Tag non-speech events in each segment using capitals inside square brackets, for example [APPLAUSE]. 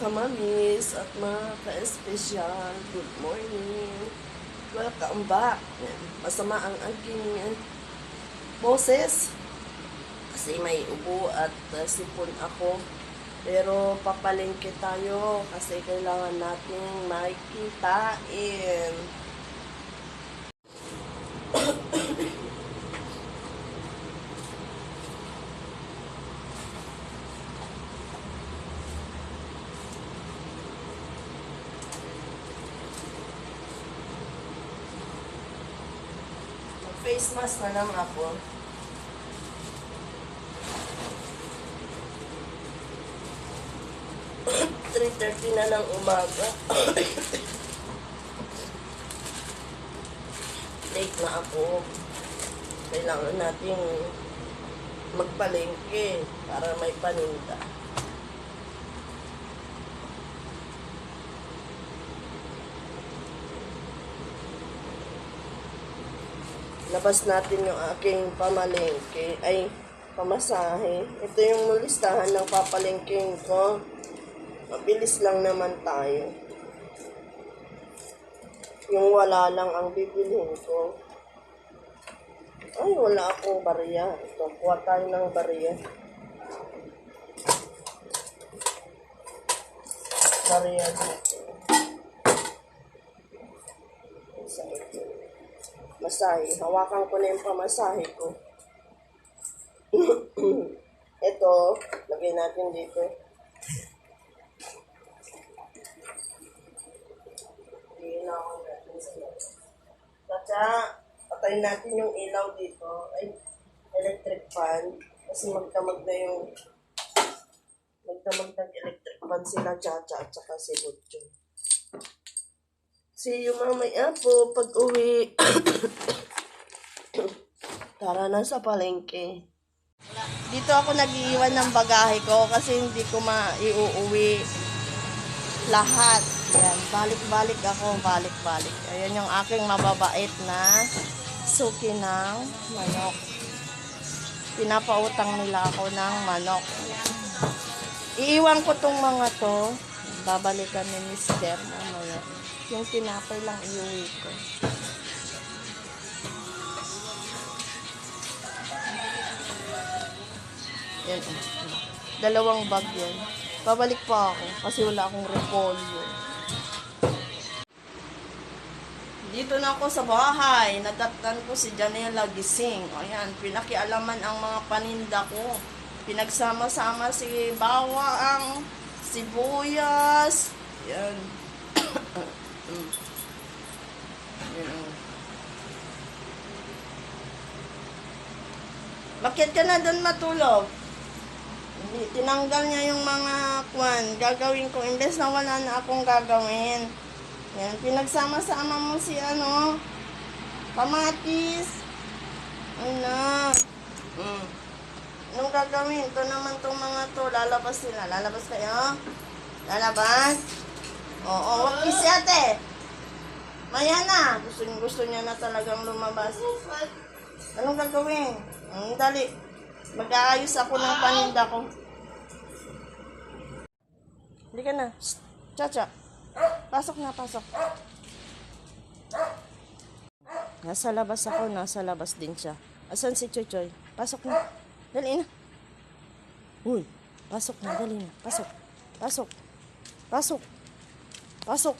kamamis at mga ka-espesyal, good morning. Welcome back. Masama ang aking eh, boses kasi may ubo at uh, sipon ako. Pero papalengke tayo kasi kailangan nating makikitain. Face mask na lang ako. [COUGHS] Three thirty na ng umaga. [COUGHS] Late na ako. Kailangan nating magpalengke para may paninda. Labas natin yung aking pamalengke, ay pamasahe. Ito yung listahan ng papalengking ko. Mabilis lang naman tayo. Yung wala lang ang bibilhin ko. Ay, wala akong bariya. Ito, kuha tayo ng bariya. Bariya dito. Sa ito masahe. Hawakan ko na yung pamasahe ko. [CLEARS THROAT] Ito, lagay natin dito. Ilaw natin sa loob. Kaya, patayin natin yung ilaw dito. Ay, electric fan. Kasi magdamag na yung magdamag ng electric fan sila, Chacha at saka si Butcho. See you mamaya po pag uwi. [COUGHS] Tara na sa palengke. Dito ako nag-iiwan ng bagahe ko kasi hindi ko maiuuwi lahat. Yan, balik-balik ako, balik-balik. Ayan yung aking mababait na suki ng manok. Pinapautang nila ako ng manok. Iiwan ko tong mga to. Babalikan ni Mister mamaya. Yung tinapay lang iuwi ko. Yan. oh. Dalawang bag yun. Babalik pa ako kasi wala akong repolyo. Dito na ako sa bahay. Nadatnan ko si Janela Gising. Ayan, pinakialaman ang mga paninda ko. Pinagsama-sama si bawang, sibuyas. Yan. [COUGHS] Mm. Yan. oh. Bakit ka na doon matulog? Tinanggal niya yung mga kwan. Gagawin ko. Imbes na wala na akong gagawin. Yan, pinagsama-sama mo si ano, kamatis. Ano. Mm. Anong gagawin? Ito naman tong mga to. Lalabas sila. Lalabas kayo? Lalabas? Oo, wag kisi ate. Maya na. Gusto, gusto niya na talagang lumabas. Anong gagawin? Ang dali. Mag-aayos ako ng paninda ko. Hindi ka na. Shh. Chacha. Pasok na, pasok. Nasa labas ako, nasa labas din siya. Asan si Choy Pasok na. Dali na. Uy, pasok na, dali na. Pasok. Pasok. Pasok. Pasok.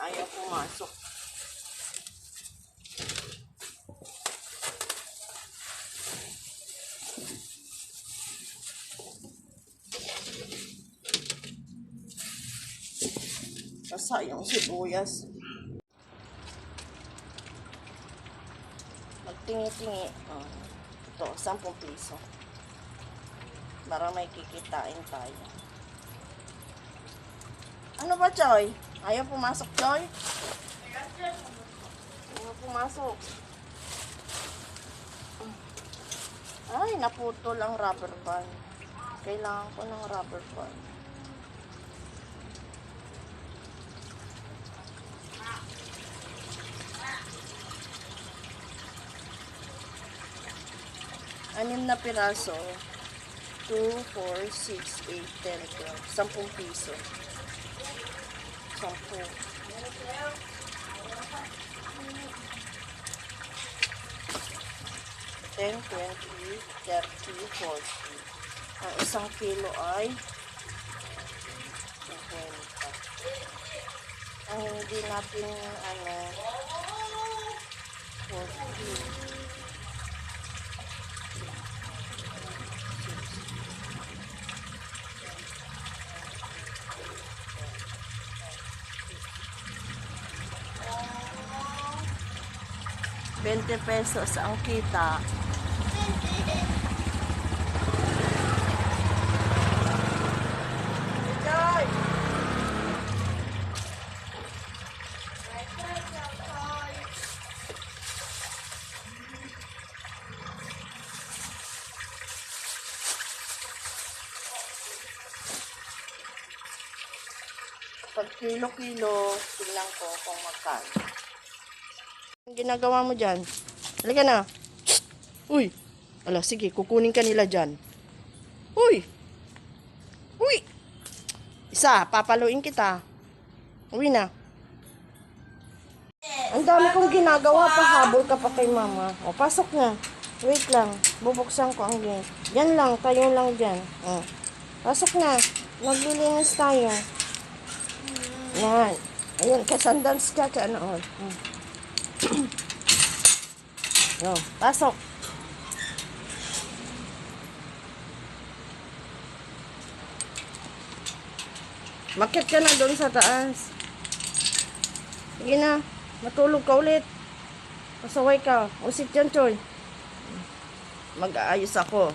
Ayaw pumasok. Basa yung sibuyas. Magtingi-tingi. Oh. Ito, 10 piso. Para may kikitain tayo. Ano ba, Choy? Ayaw pumasok, Choy? Ayaw pumasok. Ay, naputol ang rubber band. Kailangan ko ng rubber band. Anim na piraso. 2, 4, 6, 8, 10, 12. 10 piso. 10. Ten, twenty, thirty, forty. Ang isang kilo ay 50. Ang hindi natin ano 40. Bente pesos ang kita. Pag kilo-kilo, tingnan ko kung magkano. Ang ginagawa mo dyan? Halika na. Uy! Ala, sige, kukunin ka nila dyan. Uy! Uy! Isa, papaluin kita. Uwi na. Ang dami kong ginagawa, pahabol ka pa kay mama. O, pasok na. Wait lang, bubuksan ko ang gate. Yan lang, tayo lang dyan. O. Pasok na. Maglilinis tayo. Yan. Ayun, kasandals ka ano. Hmm. Yo, pasok. Makit ka na doon sa taas. Sige na, matulog ka ulit. Pasaway ka. Usit yan, Choy. Mag-aayos ako.